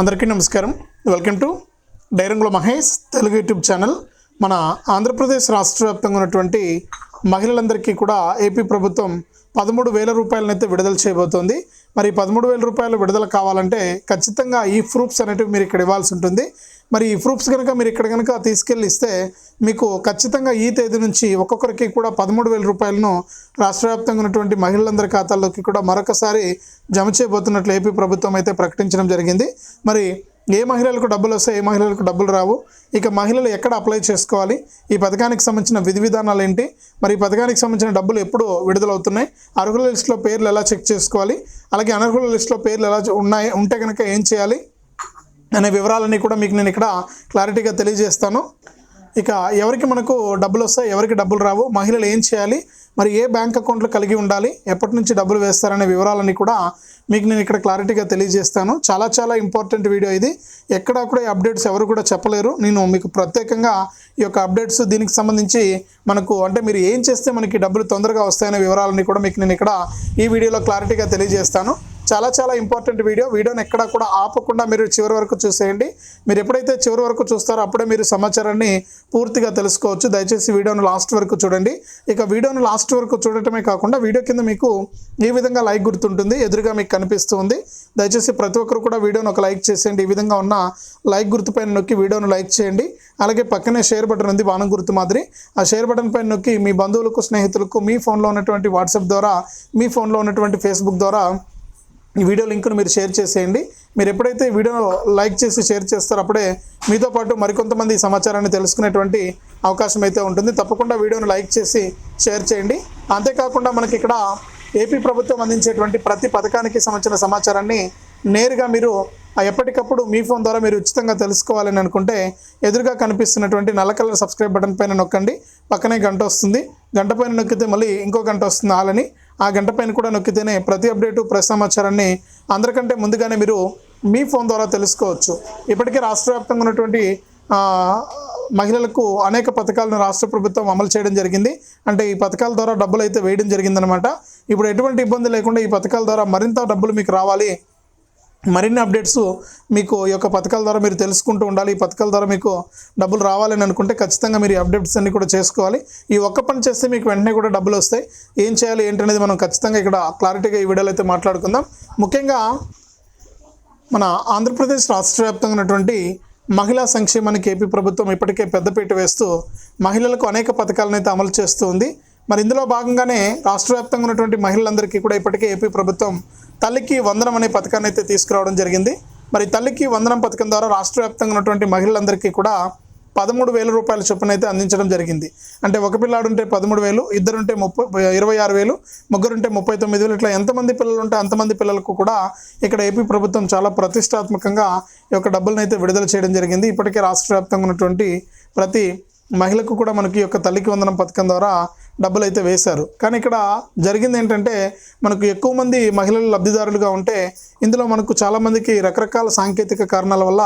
అందరికీ నమస్కారం. Welcome to డైరంగుల మహేష్ తెలుగు యూట్యూబ్ ఛానల్. మన ఆంధ్రప్రదేశ్ రాష్ట్ర వ్యాప్తంగా ఉన్నటువంటి మహిళలందరికీ కూడా ఏపీ ప్రభుత్వం పదమూడు వేల రూపాయలనైతే విడుదల చేయబోతోంది. మరి పదమూడు వేల రూపాయలు విడుదల కావాలంటే ఖచ్చితంగా ఈ ప్రూఫ్స్ అనేటివి మీరు ఇక్కడ ఇవ్వాల్సి ఉంటుంది. మరి ఈ ప్రూఫ్స్ కనుక మీరు ఇక్కడ కనుక తీసుకెళ్ళి ఇస్తే మీకు ఖచ్చితంగా ఈ తేదీ నుంచి ఒక్కొక్కరికి కూడా పదమూడు వేల రూపాయలను రాష్ట్ర వ్యాప్తంగా ఉన్నటువంటి మహిళలందరి ఖాతాల్లోకి కూడా మరొకసారి జమ చేయబోతున్నట్లు ఏపీ ప్రభుత్వం అయితే ప్రకటించడం జరిగింది. మరి ఏ మహిళలకు డబ్బులు వస్తాయి ఏ మహిళలకు డబ్బులు రావు ఇక మహిళలు ఎక్కడ అప్లై చేసుకోవాలి ఈ పథకానికి సంబంధించిన విధి విధానాలు ఏంటి మరి ఈ పథకానికి సంబంధించిన డబ్బులు ఎప్పుడు విడుదలవుతున్నాయి అర్హుల లిస్టులో పేర్లు ఎలా చెక్ చేసుకోవాలి అలాగే అనర్హుల లిస్టులో పేర్లు ఎలా ఉన్నాయి ఉంటే కనుక ఏం చేయాలి అనే వివరాలన్నీ కూడా మీకు నేను ఇక్కడ క్లారిటీగా తెలియజేస్తాను. ఇక ఎవరికి మనకు డబ్బులు వస్తాయి ఎవరికి డబ్బులు రావు మహిళలు ఏం చేయాలి మరి ఏ బ్యాంక్ అకౌంట్లు కలిగి ఉండాలి ఎప్పటి నుంచి డబ్బులు వేస్తారనే వివరాలన్నీ కూడా మీకు నేను ఇక్కడ క్లారిటీగా తెలియజేస్తాను. చాలా చాలా ఇంపార్టెంట్ వీడియో ఇది. ఎక్కడా కూడా ఈ అప్డేట్స్ ఎవరు కూడా చెప్పలేరు. నేను మీకు ప్రత్యేకంగా ఈ యొక్క అప్డేట్స్ దీనికి సంబంధించి మనకు అంటే మీరు ఏం చేస్తే మనకి డబ్బులు తొందరగా వస్తాయనే వివరాలన్నీ కూడా మీకు నేను ఇక్కడ ఈ వీడియోలో క్లారిటీగా తెలియజేస్తాను. చాలా చాలా ఇంపార్టెంట్ వీడియో వీడియోని ఎక్కడ కూడా ఆపకుండా మీరు చివరి వరకు చూసేయండి. మీరు ఎప్పుడైతే చివరి వరకు చూస్తారో అప్పుడే మీరు సమాచారాన్ని పూర్తిగా తెలుసుకోవచ్చు. దయచేసి వీడియోను లాస్ట్ వరకు చూడండి. ఇక వీడియోను లాస్ట్ వరకు చూడటమే కాకుండా వీడియో కింద మీకు ఈ విధంగా లైక్ గుర్తుంటుంది ఎదురుగా మీకు కనిపిస్తుంది. దయచేసి ప్రతి ఒక్కరు కూడా వీడియోను ఒక లైక్ చేసేయండి. ఈ విధంగా ఉన్న లైక్ గుర్తు పైన నొక్కి వీడియోను లైక్ చేయండి. అలాగే పక్కనే షేర్ బటన్ ఉంది బాణం గుర్తు మాదిరి. ఆ షేర్ బటన్ పైన నొక్కి మీ బంధువులకు స్నేహితులకు మీ ఫోన్లో ఉన్నటువంటి వాట్సాప్ ద్వారా మీ ఫోన్లో ఉన్నటువంటి ఫేస్బుక్ ద్వారా ఈ వీడియో లింక్ను మీరు షేర్ చేసేయండి. మీరు ఎప్పుడైతే వీడియో లైక్ చేసి షేర్ చేస్తారో అప్పుడే మీతో పాటు మరికొంతమంది ఈ సమాచారాన్ని తెలుసుకునేటువంటి అవకాశం అయితే ఉంటుంది. తప్పకుండా వీడియోను లైక్ చేసి షేర్ చేయండి. అంతేకాకుండా మనకి ఇక్కడ ఏపీ ప్రభుత్వం అందించేటువంటి ప్రతి పథకానికి సంబంధించిన సమాచారాన్ని నేరుగా మీరు ఎప్పటికప్పుడు మీ ఫోన్ ద్వారా మీరు ఉచితంగా తెలుసుకోవాలని అనుకుంటే ఎదురుగా కనిపిస్తున్నటువంటి నల్ల కలర్ సబ్స్క్రైబ్ బటన్ పైన నొక్కండి. పక్కనే గంట వస్తుంది. గంట పైన నొక్కితే మళ్ళీ ఇంకో గంట వస్తుంది ఆలని ఆ గంట పైన కూడా నొక్కితేనే ప్రతి అప్డేటు ప్రతి సమాచారాన్ని అందరికంటే ముందుగానే మీరు మీ ఫోన్ ద్వారా తెలుసుకోవచ్చు. ఇప్పటికే రాష్ట్ర వ్యాప్తంగా ఉన్నటువంటి మహిళలకు అనేక పథకాలను రాష్ట్ర ప్రభుత్వం అమలు చేయడం జరిగింది. అంటే ఈ పథకాల ద్వారా డబ్బులు అయితే వేయడం జరిగిందనమాట ఇప్పుడు ఎటువంటి ఇబ్బంది లేకుండా ఈ పథకాల ద్వారా మరింత డబ్బులు మీకు రావాలి. మరిన్ని అప్డేట్స్ మీకు ఈ యొక్క పథకాల ద్వారా మీరు తెలుసుకుంటూ ఉండాలి. ఈ పథకాల ద్వారా మీకు డబ్బులు రావాలని అనుకుంటే ఖచ్చితంగా మీరు ఈ అప్డేట్స్ అన్ని కూడా చేసుకోవాలి. ఈ ఒక్క పని చేస్తే మీకు వెంటనే కూడా డబ్బులు వస్తాయి. ఏం చేయాలి ఏంటనేది మనం ఖచ్చితంగా ఇక్కడ క్లారిటీగా ఈ వీడియోలో అయితే మాట్లాడుకుందాం. ముఖ్యంగా మన ఆంధ్రప్రదేశ్ రాష్ట్ర వ్యాప్తంగా ఉన్నటువంటి మహిళా సంక్షేమానికి ఏపీ ప్రభుత్వం ఇప్పటికే పెద్దపీట వేస్తూ మహిళలకు అనేక పథకాలను అయితే అమలు చేస్తూ ఉంది. మరి ఇందులో భాగంగానే రాష్ట్ర వ్యాప్తంగా ఉన్నటువంటి మహిళలందరికీ కూడా ఇప్పటికే ఏపీ ప్రభుత్వం తల్లికి వందనం అనే పథకాన్ని అయితే తీసుకురావడం జరిగింది. మరి తల్లికి వందనం పథకం ద్వారా రాష్ట్ర వ్యాప్తంగా ఉన్నటువంటి మహిళలందరికీ కూడా పదమూడు వేల రూపాయల చొప్పున అయితే అందించడం జరిగింది. అంటే ఒక పిల్లాడు ఉంటే పదమూడు వేలు ఇద్దరుంటే ముప్పై ఇరవై ఆరు వేలు ముగ్గురుంటే ముప్పై తొమ్మిది వేలు ఇట్లా ఎంతమంది పిల్లలు ఉంటే అంతమంది పిల్లలకు కూడా ఇక్కడ ఏపీ ప్రభుత్వం చాలా ప్రతిష్టాత్మకంగా ఈ యొక్క డబ్బులను అయితే విడుదల చేయడం జరిగింది. ఇప్పటికే రాష్ట్ర వ్యాప్తంగా ఉన్నటువంటి ప్రతి మహిళకు కూడా మనకి ఈ యొక్క తల్లికి వందనం పథకం ద్వారా డబ్బులు అయితే వేశారు. కానీ ఇక్కడ జరిగింది ఏంటంటే మనకు ఎక్కువ మంది మహిళలు లబ్ధిదారులుగా ఉంటే ఇందులో మనకు చాలామందికి రకరకాల సాంకేతిక కారణాల వల్ల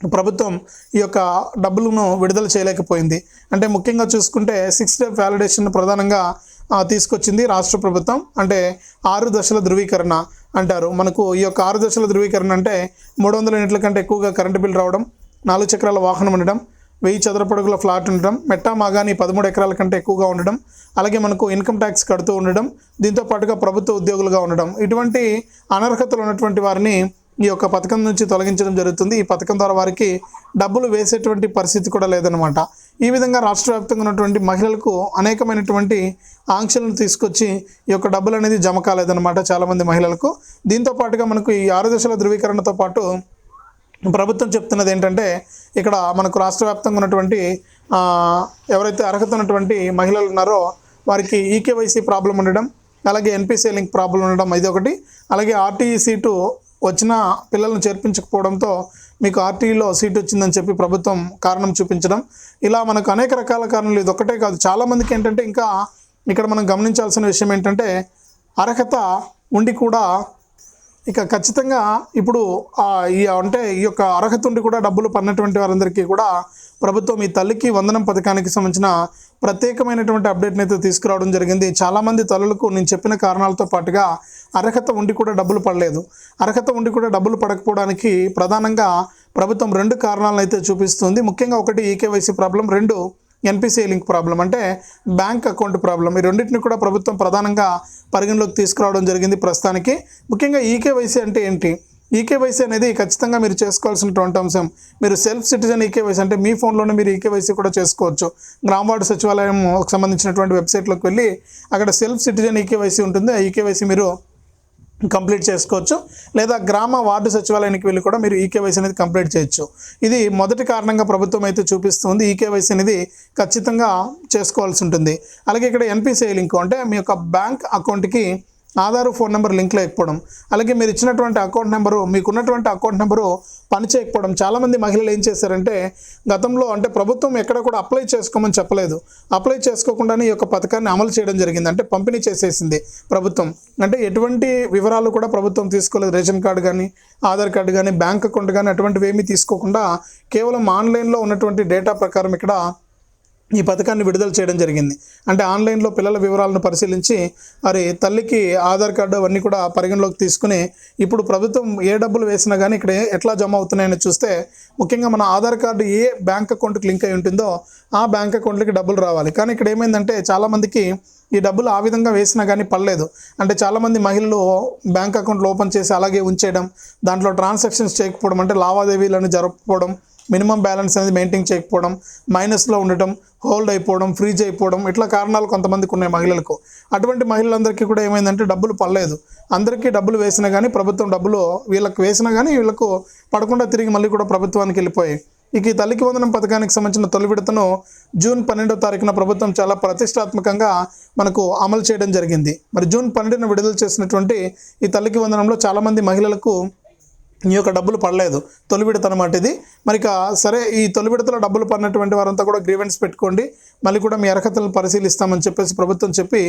ప్రభుత్వం ఈ యొక్క డబ్బులను విడుదల చేయలేకపోయింది. అంటే ముఖ్యంగా చూసుకుంటే సిక్స్ డే వ్యాలిడేషన్ ప్రధానంగా తీసుకొచ్చింది రాష్ట్ర ప్రభుత్వం. అంటే ఆరు దశల ధృవీకరణ అంటారు. మనకు ఈ యొక్క ఆరు దశల ధృవీకరణ అంటే మూడు వందల యూనిట్ల కంటే ఎక్కువగా కరెంటు బిల్ రావడం నాలుగు చక్రాల వాహనం ఉండడం వెయ్యి చదరపడుగుల ఫ్లాట్ ఉండడం మెట్టా మాగాని పదమూడు ఎకరాల కంటే ఎక్కువగా ఉండడం అలాగే మనకు ఇన్కమ్ ట్యాక్స్ కడుతూ ఉండడం దీంతో పాటుగా ప్రభుత్వ ఉద్యోగులుగా ఉండడం. ఇటువంటి అనర్హతలు ఉన్నటువంటి వారిని ఈ యొక్క పథకం నుంచి తొలగించడం జరుగుతుంది. ఈ పథకం ద్వారా వారికి డబ్బులు వేసేటువంటి పరిస్థితి కూడా లేదనమాట ఈ విధంగా రాష్ట్ర వ్యాప్తంగా ఉన్నటువంటి మహిళలకు అనేకమైనటువంటి ఆంక్షలను తీసుకొచ్చి ఈ యొక్క డబ్బులు అనేది జమ కాలేదన్నమాట చాలామంది మహిళలకు. దీంతో పాటుగా మనకు ఈ ఆరు దశల ధృవీకరణతో పాటు ప్రభుత్వం చెప్తున్నది ఏంటంటే ఇక్కడ మనకు రాష్ట్ర వ్యాప్తంగా ఉన్నటువంటి ఎవరైతే అర్హత ఉన్నటువంటి మహిళలు ఉన్నారో వారికి ఈకేవైసీ ప్రాబ్లం ఉండడం అలాగే ఎన్పిసి లింక్ ప్రాబ్లం ఉండడం ఇది ఒకటి. అలాగే ఆర్టీఈ సీటు వచ్చిన పిల్లలను చేర్పించకపోవడంతో మీకు ఆర్టీఈలో సీట్ వచ్చిందని చెప్పి ప్రభుత్వం కారణం చూపించడం. ఇలా మనకు అనేక రకాల కారణాలు ఇది ఒకటే కాదు. చాలామందికి ఏంటంటే ఇంకా ఇక్కడ మనం గమనించాల్సిన విషయం ఏంటంటే అర్హత ఉండి కూడా ఇక ఖచ్చితంగా ఇప్పుడు ఈ అంటే ఈ యొక్క అర్హత ఉండి కూడా డబ్బులు పడినటువంటి వారందరికీ కూడా ప్రభుత్వం ఈ తల్లికి వందనం పథకానికి సంబంధించిన ప్రత్యేకమైనటువంటి అప్డేట్ని అయితే తీసుకురావడం జరిగింది. చాలామంది తల్లులకు నేను చెప్పిన కారణాలతో పాటుగా అర్హత ఉండి కూడా డబ్బులు పడలేదు. అర్హత ఉండి కూడా డబ్బులు పడకపోవడానికి ప్రధానంగా ప్రభుత్వం రెండు కారణాలను అయితే చూపిస్తుంది. ముఖ్యంగా ఒకటి ఈకేవైసీ ప్రాబ్లం రెండు ఎన్పిసి లింక్ ప్రాబ్లం అంటే బ్యాంక్ అకౌంట్ ప్రాబ్లం ఈ రెండింటిని కూడా ప్రభుత్వం ప్రధానంగా పరిగణలోకి తీసుకురావడం జరిగింది ప్రస్తుతానికి. ముఖ్యంగా ఈకేవైసీ అంటే ఏంటి? ఈకేవైసీ అనేది ఖచ్చితంగా మీరు చేసుకోవాల్సినటువంటి అంశం. మీరు సెల్ఫ్ సిటిజన్ ఈకేవైసీ అంటే మీ ఫోన్లోనే మీరు ఈకేవైసీ కూడా చేసుకోవచ్చు. గ్రామ వార్డు సచివాలయం సంబంధించినటువంటి వెబ్సైట్లోకి వెళ్ళి అక్కడ సెల్ఫ్ సిటిజన్ ఈకేవైసీ ఉంటుంది. ఆ ఈకేవైసీ మీరు కంప్లీట్ చేసుకోవచ్చు. లేదా గ్రామ వార్డు సచివాలయానికి వెళ్ళి కూడా మీరు ఈకేవైసీ అనేది కంప్లీట్ చేయొచ్చు. ఇది మొదటి కారణంగా ప్రభుత్వం అయితే చూపిస్తుంది ఈకేవైసీ అనేది ఖచ్చితంగా చేసుకోవాల్సి ఉంటుంది. అలాగే ఇక్కడ ఎన్పిసిఐ లింక్ అంటే మీ యొక్క బ్యాంక్ అకౌంట్కి ఆధారు ఫోన్ నెంబర్ లింక్ లేకపోవడం అలాగే మీరు ఇచ్చినటువంటి అకౌంట్ నెంబరు మీకు ఉన్నటువంటి అకౌంట్ నెంబరు పనిచేయకపోవడం. చాలామంది మహిళలు ఏం చేశారంటే గతంలో అంటే ప్రభుత్వం ఎక్కడ కూడా అప్లై చేసుకోమని చెప్పలేదు. అప్లై చేసుకోకుండానే ఈ యొక్క పథకాన్ని అమలు చేయడం జరిగింది. అంటే పంపిణీ చేసేసింది ప్రభుత్వం. అంటే ఎటువంటి వివరాలు కూడా ప్రభుత్వం తీసుకోలేదు. రేషన్ కార్డు కానీ ఆధార్ కార్డు కానీ బ్యాంక్ అకౌంట్ కానీ అటువంటివి ఏమీ తీసుకోకుండా కేవలం ఆన్లైన్లో ఉన్నటువంటి డేటా ప్రకారం ఇక్కడ ఈ పథకాన్ని విడుదల చేయడం జరిగింది. అంటే ఆన్లైన్లో పిల్లల వివరాలను పరిశీలించి మరి తల్లికి ఆధార్ కార్డు అవన్నీ కూడా పరిగణలోకి తీసుకుని ఇప్పుడు ప్రభుత్వం ఏ డబ్బులు వేసినా కానీ ఇక్కడ ఎట్లా జమ అవుతున్నాయని చూస్తే ముఖ్యంగా మన ఆధార్ కార్డు ఏ బ్యాంక్ అకౌంట్కి లింక్ అయి ఉంటుందో ఆ బ్యాంక్ అకౌంట్లకి డబ్బులు రావాలి. కానీ ఇక్కడ ఏమైందంటే చాలామందికి ఈ డబ్బులు ఆ విధంగా వేసినా కానీ పడలేదు. అంటే చాలామంది మహిళలు బ్యాంక్ అకౌంట్లు ఓపెన్ చేసి అలాగే ఉంచేయడం దాంట్లో ట్రాన్సాక్షన్స్ చేయకపోవడం అంటే లావాదేవీలను జరపకపోవడం మినిమం బ్యాలెన్స్ అనేది మెయింటైన్ చేయకపోవడం మైనస్లో ఉండటం హోల్డ్ అయిపోవడం ఫ్రీజ్ అయిపోవడం ఇట్లా కారణాలు కొంతమందికి ఉన్నాయి మహిళలకు. అటువంటి మహిళలందరికీ కూడా ఏమైందంటే డబ్బులు పడలేదు. అందరికీ డబ్బులు వేసినా కానీ ప్రభుత్వం డబ్బులు వీళ్ళకి వేసినా కానీ వీళ్ళకు పడకుండా తిరిగి మళ్ళీ కూడా ప్రభుత్వానికి వెళ్ళిపోయాయి. ఇక ఈ తల్లికి వందనం పథకానికి సంబంధించిన తొలి విడతను జూన్ పన్నెండో తారీఖున ప్రభుత్వం చాలా ప్రతిష్టాత్మకంగా మనకు అమలు చేయడం జరిగింది. మరి జూన్ పన్నెండున విడుదల చేసినటువంటి ఈ తల్లికి వందనంలో చాలామంది మహిళలకు ఈ యొక్క డబ్బులు పడలేదు. తొలి విడత అనమాట ఇది. మరి ఇక సరే ఈ తొలి విడతలో డబ్బులు పడినటువంటి వారంతా కూడా గ్రీవెన్స్ పెట్టుకోండి. మళ్ళీ కూడా మీ అర్హతలను పరిశీలిస్తామని చెప్పేసి ప్రభుత్వం చెప్పి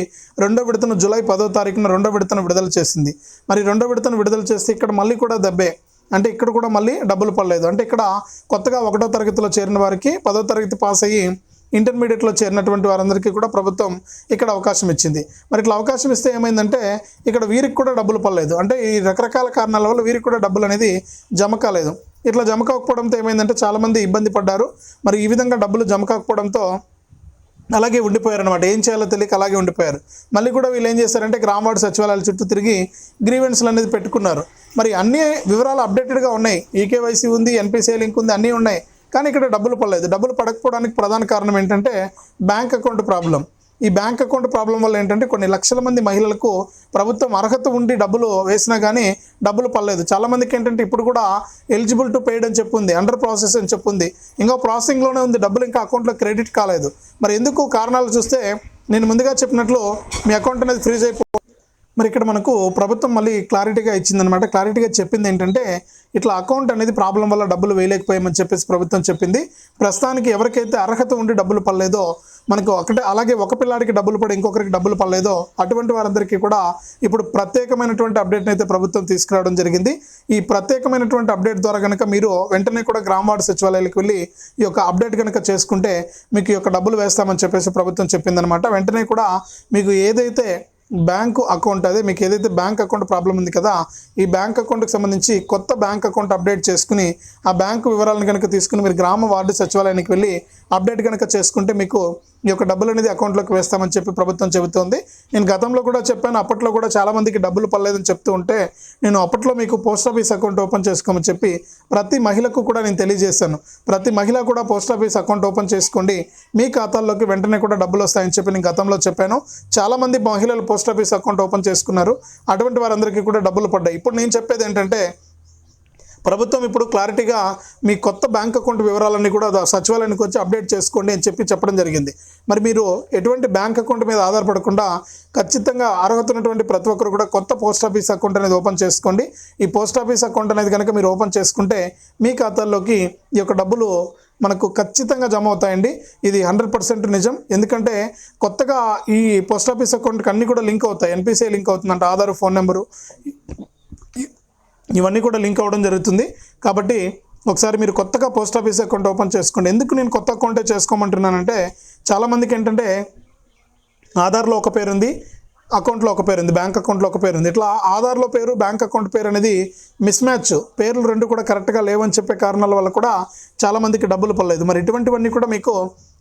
రెండో విడతను జూలై పదో తారీఖున రెండో విడతను విడుదల చేసింది. మరి రెండో విడతను విడుదల చేస్తే ఇక్కడ మళ్ళీ కూడా దెబ్బే. అంటే ఇక్కడ కూడా మళ్ళీ డబ్బులు పడలేదు. అంటే ఇక్కడ కొత్తగా ఒకటో తరగతిలో చేరిన వారికి పదో తరగతి పాస్ అయ్యి ఇంటర్మీడియట్లో చేరినటువంటి వారందరికీ కూడా ప్రభుత్వం ఇక్కడ అవకాశం ఇచ్చింది. మరి ఇట్లా అవకాశం ఇస్తే ఏమైందంటే ఇక్కడ వీరికి కూడా డబ్బులు పడలేదు. అంటే ఈ రకరకాల కారణాల వల్ల వీరికి కూడా డబ్బులు అనేది జమ కాలేదు. ఇట్లా జమ కాకపోవడంతో ఏమైందంటే చాలామంది ఇబ్బంది పడ్డారు. మరి ఈ విధంగా డబ్బులు జమ కాకపోవడంతో అలాగే ఉండిపోయారు అనమాట ఏం చేయాలో తెలియక అలాగే ఉండిపోయారు. మళ్ళీ కూడా వీళ్ళు ఏం చేశారంటే గ్రామ సచివాలయాల చుట్టూ తిరిగి గ్రీవెన్స్లు అనేది పెట్టుకున్నారు. మరి అన్ని వివరాలు అప్డేటెడ్గా ఉన్నాయి. ఈకేవైసీ ఉంది ఎన్పిసిఐ లింక్ ఉంది అన్నీ ఉన్నాయి. కానీ ఇక్కడ డబ్బులు పడలేదు. డబ్బులు పడకపోవడానికి ప్రధాన కారణం ఏంటంటే బ్యాంక్ అకౌంట్ ప్రాబ్లం. ఈ బ్యాంక్ అకౌంట్ ప్రాబ్లం వల్ల ఏంటంటే కొన్ని లక్షల మంది మహిళలకు ప్రభుత్వం అర్హత ఉండి డబ్బులు వేసినా కానీ డబ్బులు పడలేదు. చాలా మందికి ఏంటంటే ఇప్పుడు కూడా ఎలిజిబుల్ టు పేడ్ అని చెప్పుంది అండర్ ప్రాసెస్ అని చెప్పుంది. ఇంకా ప్రాసెసింగ్లోనే ఉంది. డబ్బులు ఇంకా అకౌంట్లో క్రెడిట్ కాలేదు. మరి ఎందుకు కారణాలు చూస్తే నేను ముందుగా చెప్పినట్లు మీ అకౌంట్ అనేది ఫ్రీజ్ అయిపో మరి ఇక్కడ మనకు ప్రభుత్వం మళ్ళీ క్లారిటీగా ఇచ్చిందనమాట క్లారిటీగా చెప్పింది ఏంటంటే ఇట్లా అకౌంట్ అనేది ప్రాబ్లం వల్ల డబ్బులు వేయలేకపోయామని చెప్పేసి ప్రభుత్వం చెప్పింది. ప్రస్తుతానికి ఎవరికైతే అర్హత ఉండి డబ్బులు పడలేదో మనకు ఒకటే అలాగే ఒక పిల్లాడికి డబ్బులు పడి ఇంకొకరికి డబ్బులు పడలేదో అటువంటి వారందరికీ కూడా ఇప్పుడు ప్రత్యేకమైనటువంటి అప్డేట్ని అయితే ప్రభుత్వం తీసుకురావడం జరిగింది. ఈ ప్రత్యేకమైనటువంటి అప్డేట్ ద్వారా కనుక మీరు వెంటనే కూడా గ్రామ వార్డు సచివాలయాలకు వెళ్ళి ఈ యొక్క అప్డేట్ కనుక చేసుకుంటే మీకు ఈ యొక్క డబ్బులు వేస్తామని చెప్పేసి ప్రభుత్వం చెప్పిందనమాట వెంటనే కూడా మీకు ఏదైతే బ్యాంకు అకౌంట్ అదే మీకు ఏదైతే బ్యాంక్ అకౌంట్ ప్రాబ్లం ఉంది కదా ఈ బ్యాంక్ అకౌంట్కి సంబంధించి కొత్త బ్యాంక్ అకౌంట్ అప్డేట్ చేసుకుని ఆ బ్యాంకు వివరాలను కనుక తీసుకుని మీరు గ్రామ వార్డు సచివాలయానికి వెళ్ళి అప్డేట్ కనుక చేసుకుంటే మీకు ఈ యొక్క డబ్బులు అనేది అకౌంట్లోకి వేస్తామని చెప్పి ప్రభుత్వం చెబుతోంది. నేను గతంలో కూడా చెప్పాను అప్పట్లో కూడా చాలామందికి డబ్బులు పడలేదని చెప్తూ ఉంటే నేను అప్పట్లో మీకు పోస్ట్ ఆఫీస్ అకౌంట్ ఓపెన్ చేసుకోమని చెప్పి ప్రతి మహిళకు కూడా నేను తెలియజేశాను. ప్రతి మహిళ కూడా పోస్ట్ ఆఫీస్ అకౌంట్ ఓపెన్ చేసుకోండి. మీ ఖాతాల్లోకి వెంటనే కూడా డబ్బులు వస్తాయని చెప్పి నేను గతంలో చెప్పాను. చాలామంది మహిళలు పోస్ట్ ఆఫీస్ అకౌంట్ ఓపెన్ చేసుకున్నారు. అటువంటి వారందరికీ కూడా డబ్బులు పడ్డాయి. ఇప్పుడు నేను చెప్పేది ఏంటంటే ప్రభుత్వం ఇప్పుడు క్లారిటీగా మీ కొత్త బ్యాంక్ అకౌంట్ వివరాలన్నీ కూడా సచివాలయానికి వచ్చి అప్డేట్ చేసుకోండి అని చెప్పి చెప్పడం జరిగింది. మరి మీరు ఎటువంటి బ్యాంక్ అకౌంట్ మీద ఆధారపడకుండా ఖచ్చితంగా అర్హత ఉన్నటువంటి ప్రతి ఒక్కరు కూడా కొత్త పోస్ట్ ఆఫీస్ అకౌంట్ అనేది ఓపెన్ చేసుకోండి. ఈ పోస్ట్ ఆఫీస్ అకౌంట్ అనేది కనుక మీరు ఓపెన్ చేసుకుంటే మీ ఖాతాల్లోకి ఈ యొక్క డబ్బులు మనకు ఖచ్చితంగా జమ అవుతాయండి. ఇది హండ్రెడ్ పర్సెంట్ నిజం. ఎందుకంటే కొత్తగా ఈ పోస్ట్ ఆఫీస్ అకౌంట్కి అన్నీ కూడా లింక్ అవుతాయి. ఎన్పిసిఐ లింక్ అవుతుందంట ఆధార్ ఫోన్ నెంబరు ఇవన్నీ కూడా లింక్ అవ్వడం జరుగుతుంది. కాబట్టి ఒకసారి మీరు కొత్తగా పోస్ట్ ఆఫీస్ అకౌంట్ ఓపెన్ చేసుకోండి. ఎందుకు నేను కొత్త అకౌంటే చేసుకోమంటున్నానంటే చాలామందికి ఏంటంటే ఆధార్లో ఒక పేరు ఉంది అకౌంట్లో ఒక పేరు ఉంది బ్యాంక్ అకౌంట్లో ఒక పేరు ఉంది. ఇట్లా ఆధార్లో పేరు బ్యాంక్ అకౌంట్ పేరు అనేది మిస్ మ్యాచ్. పేర్లు రెండు కూడా కరెక్ట్గా లేవని చెప్పే కారణాల వల్ల కూడా చాలామందికి డబ్బులు పడలేదు. మరి ఇటువంటివన్నీ కూడా మీకు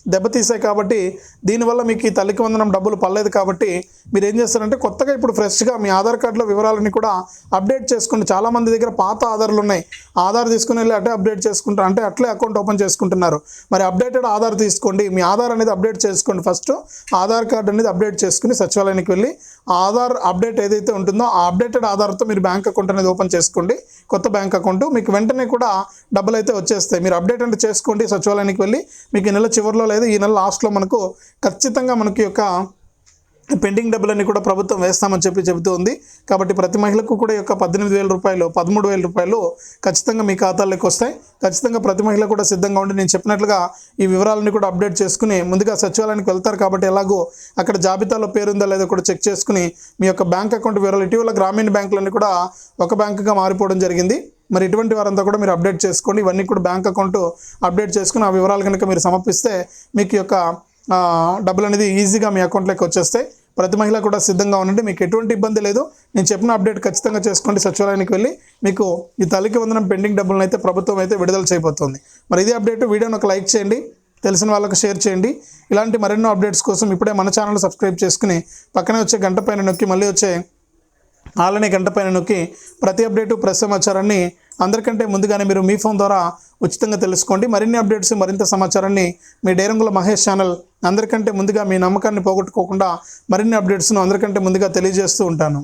దెబ్బతీసాయి కాబట్టి దీనివల్ల మీకు ఈ తల్లికి వందనం డబ్బులు పడలేదు కాబట్టి మీరు ఏం చేస్తారంటే కొత్తగా ఇప్పుడు ఫ్రెష్గా మీ ఆధార్ కార్డులో వివరాలని కూడా అప్డేట్ చేసుకోండి చాలామంది దగ్గర పాత ఆధార్లు ఉన్నాయి. ఆధార్ తీసుకుని వెళ్ళి అటే అప్డేట్ చేసుకుంటారు. అంటే అట్లే అకౌంట్ ఓపెన్ చేసుకుంటున్నారు. మరి అప్డేటెడ్ ఆధార్ తీసుకోండి. మీ ఆధార్ అనేది అప్డేట్ చేసుకోండి ఫస్ట్. ఆధార్ కార్డు అనేది అప్డేట్ చేసుకుని సచివాలయానికి వెళ్ళి ఆధార్ అప్డేట్ ఏదైతే ఉంటుందో ఆ అప్డేటెడ్ ఆధార్తో మీరు బ్యాంక్ అకౌంట్ అనేది ఓపెన్ చేసుకోండి. కొత్త బ్యాంక్ అకౌంట్. మీకు వెంటనే కూడా డబ్బులు అయితే వచ్చేస్తాయి. మీరు అప్డేట్ అంటే చేసుకోండి. సచివాలయానికి వెళ్ళి మీకు నెల చివరిలో లేదు. ఈ నెల లాస్ట్లో మనకు ఖచ్చితంగా మనకి యొక్క పెండింగ్ డబ్బులన్నీ కూడా ప్రభుత్వం వేస్తామని చెప్పి చెబుతూ ఉంది. కాబట్టి ప్రతి మహిళకు కూడా యొక్క పద్దెనిమిది వేల రూపాయలు పదమూడు వేల రూపాయలు ఖచ్చితంగా మీ ఖాతాల్లోకి వస్తాయి. ఖచ్చితంగా ప్రతి మహిళ కూడా సిద్ధంగా ఉండి నేను చెప్పినట్లుగా ఈ వివరాలన్నీ కూడా అప్డేట్ చేసుకుని ముందుగా సచివాలయానికి వెళ్తారు కాబట్టి ఎలాగో అక్కడ జాబితాలో పేరుందా లేదో కూడా చెక్ చేసుకుని మీ యొక్క బ్యాంక్ అకౌంట్ వివరాలు ఇటీవల గ్రామీణ బ్యాంకులన్నీ కూడా ఒక బ్యాంకుగా మారిపోవడం జరిగింది. మరి ఇటువంటి వారంతా కూడా మీరు అప్డేట్ చేసుకోండి. ఇవన్నీ కూడా బ్యాంక్ అకౌంట్ అప్డేట్ చేసుకుని ఆ వివరాలు కనుక మీరు సమర్పిస్తే మీకు యొక్క డబ్బులు అనేది ఈజీగా మీ అకౌంట్లోకి వచ్చేస్తాయి. ప్రతి మహిళ కూడా సిద్ధంగా ఉండండి. మీకు ఎటువంటి ఇబ్బంది లేదు. నేను చెప్పిన అప్డేట్ ఖచ్చితంగా చేసుకోండి. సచివాలయానికి వెళ్ళి మీకు ఈ తల్లికి వందనం పెండింగ్ డబ్బులను అయితే ప్రభుత్వం అయితే విడుదల చేయబోతోంది. మరి ఇదే అప్డేట్. వీడియోని ఒక లైక్ చేయండి. తెలిసిన వాళ్ళకు షేర్ చేయండి. ఇలాంటి మరెన్నో అప్డేట్స్ కోసం ఇప్పుడే మన ఛానల్ సబ్స్క్రైబ్ చేసుకుని పక్కనే వచ్చే గంట పైన నొక్కి మళ్ళీ వచ్చే ఆలనే గంట పైన నొక్కి ప్రతి అప్డేటు ప్రతి సమాచారాన్ని అందరికంటే ముందుగానే మీరు మీ ఫోన్ ద్వారా ఉచితంగా తెలుసుకోండి. మరిన్ని అప్డేట్స్ మరింత సమాచారాన్ని మీ డైరంగుల మహేష్ ఛానల్ అందరికంటే ముందుగా మీ నమ్మకాన్ని పోగొట్టుకోకుండా మరిన్ని అప్డేట్స్ను అందరికంటే ముందుగా తెలియజేస్తూ ఉంటాను.